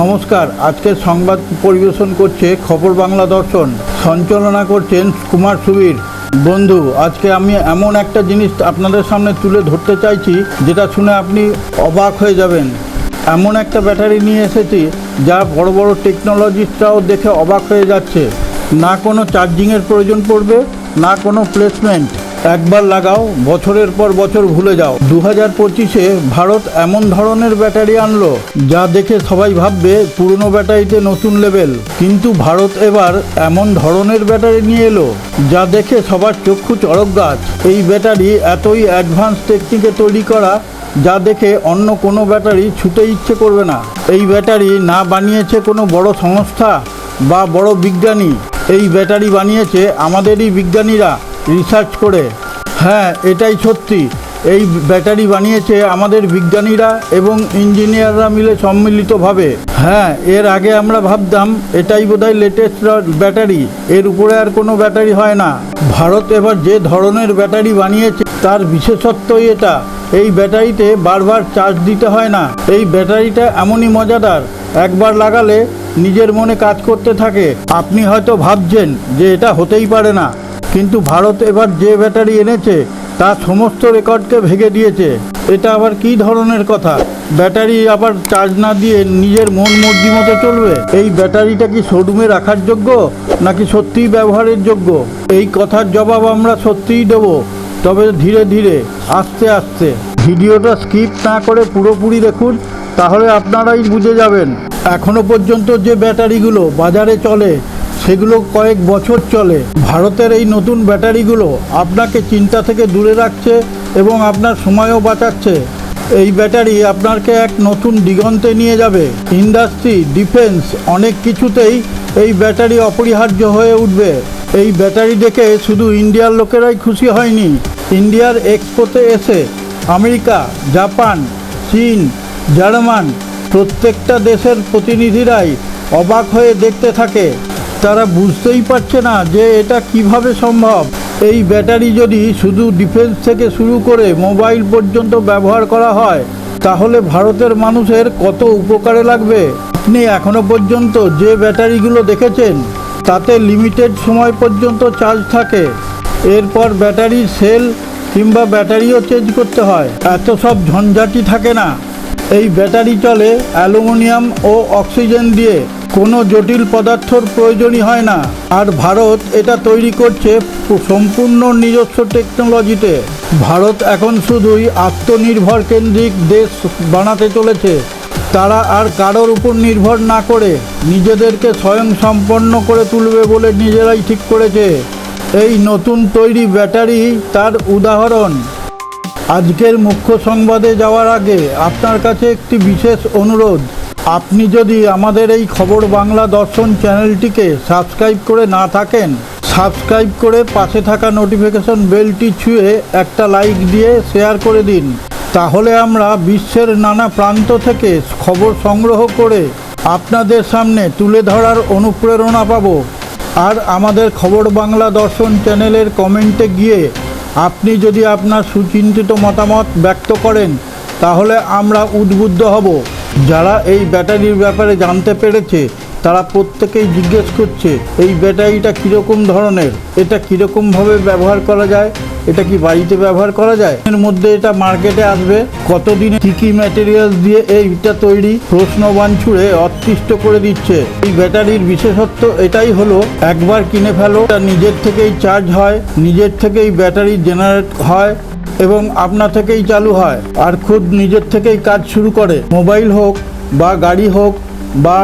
নমস্কার। আজকের সংবাদ পরিবেশন করছে খবর বাংলা দর্শন। সঞ্চালনা করছেন কুমার সুবীর। বন্ধু, আজকে আমি এমন একটা জিনিস আপনাদের সামনে তুলে ধরতে চাইছি, যেটা শুনে আপনি অবাক হয়ে যাবেন। এমন একটা ব্যাটারি নিয়ে এসেছি, যা বড় বড় টেকনোলজিস্টরাও দেখে অবাক হয়ে যাচ্ছে। না কোনো চার্জিংয়ের প্রয়োজন পড়বে, না কোনো প্লেসমেন্ট একবার লাগাও, বছরের পর বছর ভুলে যাও। দু হাজার পঁচিশে ভারত এমন ধরনের ব্যাটারি আনলো, যা দেখে সবাই ভাববে পুরনো ব্যাটারিতে নতুন লেভেল। কিন্তু ভারত এবার এমন ধরনের ব্যাটারি নিয়ে এলো, যা দেখে সবার চক্ষু চড়ক গাছ। এই ব্যাটারি এতই অ্যাডভান্স টেকনিকে তৈরি করা, যা দেখে অন্য কোনো ব্যাটারি ছুতে ইচ্ছে করবে না। এই ব্যাটারি না বানিয়েছে কোনো বড় সংস্থা বা বড় বিজ্ঞানী। এই ব্যাটারি বানিয়েছে আমাদেরই বিজ্ঞানীরা। রিসার্চ করে। হ্যাঁ এটাই সত্যি। এই ব্যাটারি বানিয়েছে আমাদের বিজ্ঞানীরা এবং ইঞ্জিনিয়াররা মিলে সম্মিলিতভাবে। হ্যাঁ এর আগে আমরা ভাবতাম এটাই বোধহয় লেটেস্ট ব্যাটারি। এর উপরে আর কোনো ব্যাটারি হয় না। ভারত এবার যে ধরনের ব্যাটারি বানিয়েছে তার বিশেষত্বই এটা। এই ব্যাটারিতে বারবার চার্জ দিতে হয় না। এই ব্যাটারিটা এমনই মজাদার। একবার লাগালে নিজের মনে কাজ করতে থাকে। আপনি হয়তো ভাবছেন যে এটা হতেই পারে না। কিন্তু ভারত এবার যে ব্যাটারি এনেছে, তা সমস্ত রেকর্ডকে ভেঙে দিয়েছে। এটা আবার কী ধরনের কথা? ব্যাটারি আবার চার্জ না দিয়ে নিজের মন মর্জি মতো চলবে? এই ব্যাটারিটা কি শোরুমে রাখার যোগ্য, নাকি সত্যিই ব্যবহারের যোগ্য? এই কথার জবাব আমরা সত্যিই দেবো, তবে ধীরে ধীরে, আস্তে আস্তে। ভিডিওটা স্কিপ না করে পুরোপুরি দেখুন, তাহলে আপনারাই বুঝে যাবেন। এখনও পর্যন্ত যে ব্যাটারিগুলো বাজারে চলে সেগুলো কয়েক বছর চলে। ভারতের এই নতুন ব্যাটারিগুলো আপনাকে চিন্তা থেকে দূরে রাখছে এবং আপনার সময়ও বাঁচাচ্ছে। এই ব্যাটারি আপনাকে এক নতুন দিগন্তে নিয়ে যাবে। ইন্ডাস্ট্রি, ডিফেন্স অনেক কিছুতেই এই ব্যাটারি অপরিহার্য হয়ে উঠবে। এই ব্যাটারি দেখে শুধু ইন্ডিয়ার লোকেরাই খুশি হয়নি। ইন্ডিয়ার এক্সপোতে এসে আমেরিকা, জাপান, চীন, জার্মান প্রত্যেকটা দেশের প্রতিনিধিরাই অবাক হয়ে দেখতে থাকে। তারা বুঝতেই পারছে না যে এটা কীভাবে সম্ভব। এই ব্যাটারি যদি শুধু ডিফেন্স থেকে শুরু করে মোবাইল পর্যন্ত ব্যবহার করা হয়, তাহলে ভারতের মানুষের কত উপকারে লাগবে? আপনি এখনও পর্যন্ত যে ব্যাটারিগুলো দেখেছেন, তাতে লিমিটেড সময় পর্যন্ত চার্জ থাকে। এরপর ব্যাটারির সেল কিংবা ব্যাটারিও চেঞ্জ করতে হয়। এত সব ঝঞ্ঝাটি থাকে না। এই ব্যাটারি চলে অ্যালুমিনিয়াম ও অক্সিজেন দিয়ে। কোনো জটিল পদার্থর প্রয়োজনই হয় না। আর ভারত এটা তৈরি করছে সম্পূর্ণ নিজস্ব টেকনোলজিতে। ভারত এখন শুধুই আত্মনির্ভর কেন্দ্রিক দেশ বানাতে চলেছে। তারা আর কারোর উপর নির্ভর না করে নিজেদেরকে স্বয়ং সম্পন্ন করে তুলবে বলে নিজেরাই ঠিক করেছে। এই নতুন তৈরি ব্যাটারি তার উদাহরণ। আজকের মুখ্য সংবাদে যাওয়ার আগে আপনার কাছে একটি বিশেষ অনুরোধ। আপনি যদি আমাদের এই খবর বাংলা দর্শন চ্যানেলটিকে সাবস্ক্রাইব করে না থাকেন, সাবস্ক্রাইব করে পাশে থাকা নোটিফিকেশন বেলটি ছুঁয়ে একটা লাইক দিয়ে শেয়ার করে দিন। তাহলে আমরা বিশ্বের নানা প্রান্ত থেকে খবর সংগ্রহ করে আপনাদের সামনে তুলে ধরার অনুপ্রেরণা পাব। আর আমাদের খবর বাংলা দর্শন চ্যানেলের কমেন্টে গিয়ে আপনি যদি আপনার সুচিন্তিত মতামত ব্যক্ত করেন, তাহলে আমরা উদ্বুদ্ধ হব। যারা এই ব্যাটারির ব্যাপারে জানতে পেরেছে, তারা প্রত্যেকেই জিজ্ঞেস করছে, এই ব্যাটারিটা কীরকম ধরনের? এটা কীরকমভাবে ব্যবহার করা যায়? এটা কি বাড়িতে ব্যবহার করা যায়? এর মধ্যে এটা মার্কেটে আসবে। কতদিনে কী কী ম্যাটেরিয়ালস দিয়ে এইটা তৈরি? প্রশ্ন বাঞ্ছুড়ে অতিষ্ঠ করে দিচ্ছে। এই ব্যাটারির বিশেষত্ব এটাই হলো, একবার কিনে ফেলো, এটা নিজের থেকেই চার্জ হয়, নিজের থেকেই ব্যাটারি জেনারেট হয় এবং আপনা থেকেই চালু হয়। আর খুদ নিজের থেকেই কাজ শুরু করে। মোবাইল হোক বা গাড়ি হোক বা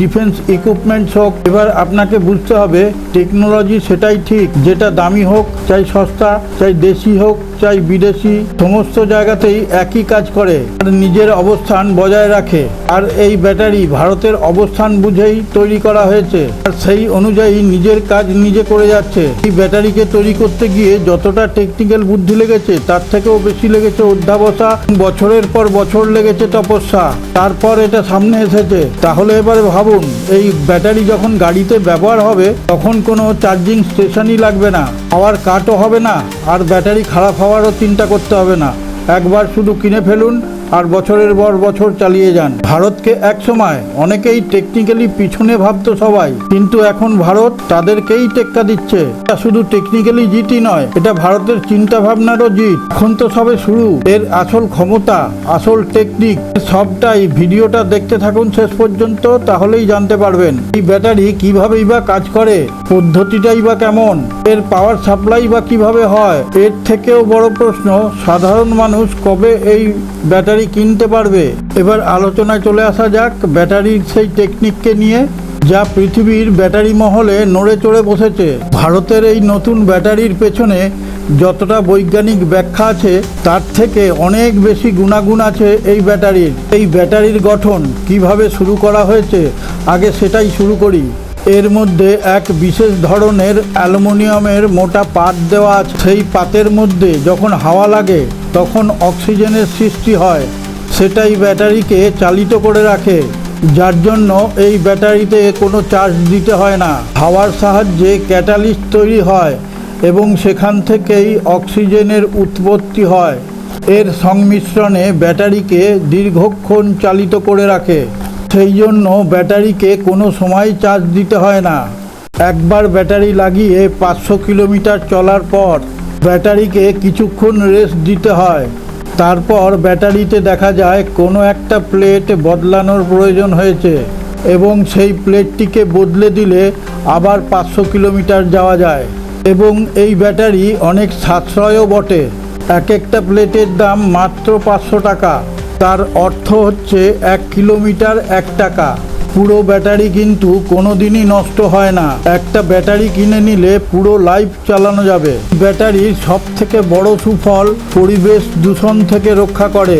ডিফেন্স ইকুইপমেন্টস হোক, এবার আপনাকে বুঝতে হবে টেকনোলজি সেটাই ঠিক, যেটা দামি হোক, চাই সস্তা, চাই দেশি হোক চাই বিদেশি, সমস্ত জায়গাতেই একই কাজ করে। আর নিজের অবস্থান বজায় রাখে। আর এই ব্যাটারি ভারতের অবস্থান বুঝেই তৈরি করা হয়েছে। আর সেই অনুযায়ী নিজের কাজ নিজে করে যাচ্ছে। এই ব্যাটারিকে তৈরি করতে গিয়ে যতটা টেকনিক্যাল বুদ্ধি লেগেছে, তার থেকেও বেশি লেগেছে অধ্যাবসা। বছরের পর বছর লেগেছে তপস্যা। তারপর এটা সামনে এসেছে। তাহলে এবারে ভাবুন, এই ব্যাটারি যখন গাড়িতে ব্যবহার হবে, তখন কোনো চার্জিং স্টেশনই লাগবে না। আবার কাটও হবে না। আর ব্যাটারি খারাপ হওয়ারও চিন্তা করতে হবে না। একবার শুধু কিনে ফেলুন আর বছরের পর বছর চালিয়ে যান। ভারতকে একসময় অনেকেই টেকনিক্যালি পিছনে ভাবত সবাই, কিন্তু এখন ভারত তাদেরকেই টেক্কা দিচ্ছে। এটা শুধু টেকনিক্যালি জিতই নয়, এটা ভারতের চিন্তা ভাবনারও জিত। এখন তো সবে শুরু। এর আসল ক্ষমতা, আসল টেকনিক সবটাই ভিডিওটা দেখতে থাকুন শেষ পর্যন্ত, তাহলেই জানতে পারবেন এই ব্যাটারি কিভাবেই বা কাজ করে, পদ্ধতিটাই বা কেমন, এর পাওয়ার সাপ্লাই বা কীভাবে হয়। এর থেকেও বড় প্রশ্ন, সাধারণ মানুষ কবে এই ব্যাটারি কিনতে পারবে। এবার আলোচনায় চলে আসা যাক ব্যাটারির সেই টেকনিককে নিয়ে, যা পৃথিবীর ব্যাটারি মহলে নড়ে চড়ে বসেছে। ভারতের এই নতুন ব্যাটারির পেছনে যতটা বৈজ্ঞানিক ব্যাখ্যা আছে, তার থেকে অনেক বেশি গুণাগুণ আছে এই ব্যাটারির। এই ব্যাটারির গঠন কীভাবে শুরু করা হয়েছে, আগে সেটাই শুরু করি। এর মধ্যে এক বিশেষ ধরনের অ্যালুমিনিয়ামের মোটা পাত দেওয়া সেই পাতের মধ্যে যখন হাওয়া লাগে, তখন অক্সিজেনের সৃষ্টি হয়। সেটাই ব্যাটারিকে চালিত করে রাখে। যার জন্য এই ব্যাটারিতে কোনো চার্জ দিতে হয় না। হাওয়ার সাহায্যে ক্যাটালিস্ট তৈরি হয় এবং সেখান থেকেই অক্সিজেনের উৎপত্তি হয়। এর সংমিশ্রণে ব্যাটারিকে দীর্ঘক্ষণ চালিত করে রাখে। সেই জন্য ব্যাটারিকে কোনো সময় চার্জ দিতে হয় না। একবার ব্যাটারি লাগিয়ে পাঁচশো কিলোমিটার চলার পর ব্যাটারিকে কিছুক্ষণ রেস্ট দিতে হয়। তারপর ব্যাটারিতে দেখা যায় কোনো একটা প্লেট বদলানোর প্রয়োজন হয়েছে এবং সেই প্লেটটিকে বদলে দিলে আবার পাঁচশো কিলোমিটার যাওয়া যায় এবং এই ব্যাটারি অনেক সাশ্রয়ও বটে। এক একটা প্লেটের দাম মাত্র পাঁচশো টাকা। তার অর্থ হচ্ছে এক কিলোমিটার এক টাকা। পুরো ব্যাটারি কিন্তু কোনো দিনই নষ্ট হয় না। একটা ব্যাটারি কিনে নিলে পুরো লাইফ চালানো যাবে। ব্যাটারির সব থেকে বড় সুফল পরিবেশ দূষণ থেকে রক্ষা করে।